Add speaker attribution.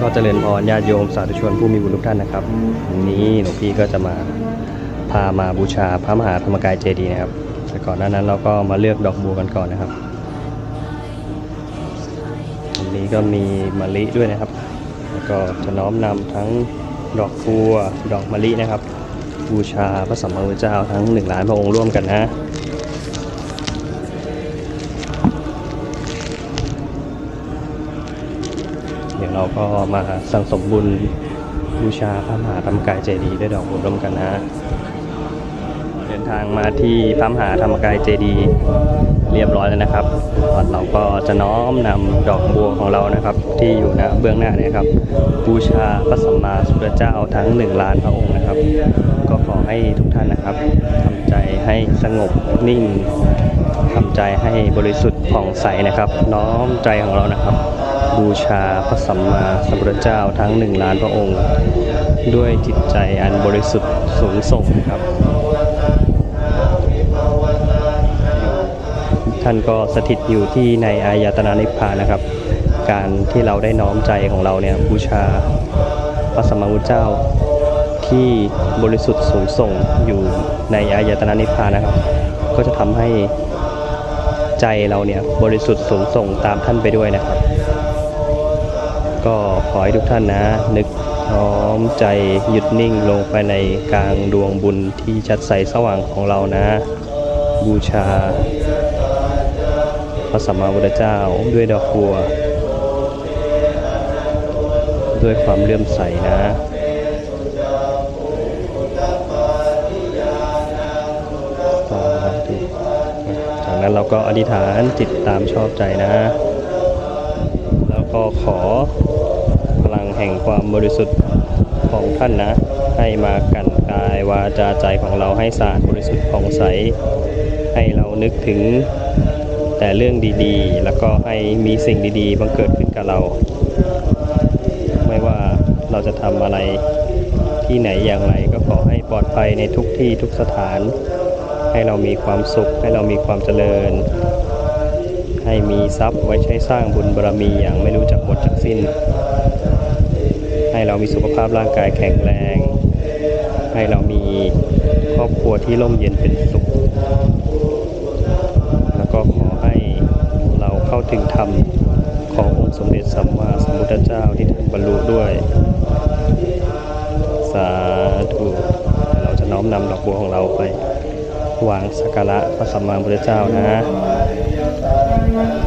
Speaker 1: ก็เจริญพรญาติโยมสาธุชนผู้มีบุญทุกท่านนะครับวันนี้หลวงพี่ก็จะมาพามาบูชาพระมหาธรรมกายเจดีย์นะครับ แต่ก่อนหน้านั้นเราก็มาเลือกดอกบัวกันก่อนนะครับวันนี้ก็มีมะลิด้วยนะครับ แล้วก็จะน้อมนำทั้งดอกบัวดอกมะลินะครับ บูชาพระสัมมาสัมพุทธเจ้าทั้งหนึ่งล้านพระองค์ร่วมกันนะ เดี๋ยวเราก็มาสังสมบุญบูชาพระมหาธรรมกายเจดีย์ด้วยดอกบัวร่วมกันนะเดินทางมาที่พระมหาธรรมกายเจดีย์เรียบร้อยแล้วนะครับก่อนเราก็จะน้อมนำดอกบัวของเรานะครับ ที่อยู่น้าเบื้องหน้านี่ครับ บูชาพระสัมมาสัมพุทธเจ้าทั้งหนึ่งล้านพระองค์นะครับ ก็ขอให้ทุกท่านนะครับทำใจให้สงบนิ่งทำใจให้บริสุทธิ์ผ่องใสนะครับ น้อมใจของเรานะครับ บูชาพระสัมมาสัมพุทธเจ้าทั้งหนึ่งล้านพระองค์ ด้วยจิตใจอันบริสุทธิ์สูงส่งครับ ท่านก็สถิตอยู่ที่ในอายตนะนิพพานนะครับ การที่เราได้น้อมใจของเราเนี่ยบูชาพระสัมมาสัมพุทธเจ้าที่บริสุทธิ์สูงส่งอยู่ในอายตนะนิพพานนะครับ ก็จะทำให้ใจเราเนี่ยบริสุทธิ์สูงส่งตามท่านไปด้วยนะครับ ก็ขอให้ทุกท่านนะ นึกน้อมใจหยุดนิ่งลงไปในกลางดวงบุญที่ชัดใสสว่างของเรานะ บูชา พระสัมมาสัมพุทธเจ้าด้วยดอกบัว ด้วยความเลื่อมใสนะจากนั้นเราก็อธิษฐานจิตตามชอบใจนะ ก็ขอพลังแห่งความบริสุทธิ์ของท่านนะ ให้มากันกายวาจาใจของเราให้สะอาดบริสุทธิ์ผ่องใส ให้เรานึกถึงแต่เรื่องดีๆ แล้วก็ให้มีสิ่งดีๆบังเกิดขึ้นกับเรา ไม่ว่าเราจะทำอะไรที่ไหนอย่างไรก็ขอให้ปลอดภัยในทุกที่ทุกสถาน ให้เรามีความสุข ให้เรามีความเจริญ ให้มีทรัพย์ไว้ใช้สร้างบุญบารมีอย่างไม่รู้จักหมดจักสิ้น ให้เรามีสุขภาพร่างกายแข็งแรง ให้เรามีครอบครัวที่ร่มเย็นเป็นสุข แล้วก็ขอให้เราเข้าถึงธรรมขององค์สมเด็จสัมมาสัมพุทธเจ้าที่ท่านบรรลุด้วย สาธุเราจะน้อมนำดอกบัวของเราไปวางสักการะพระสัมมาสัมพุทธเจ้านะ Amen.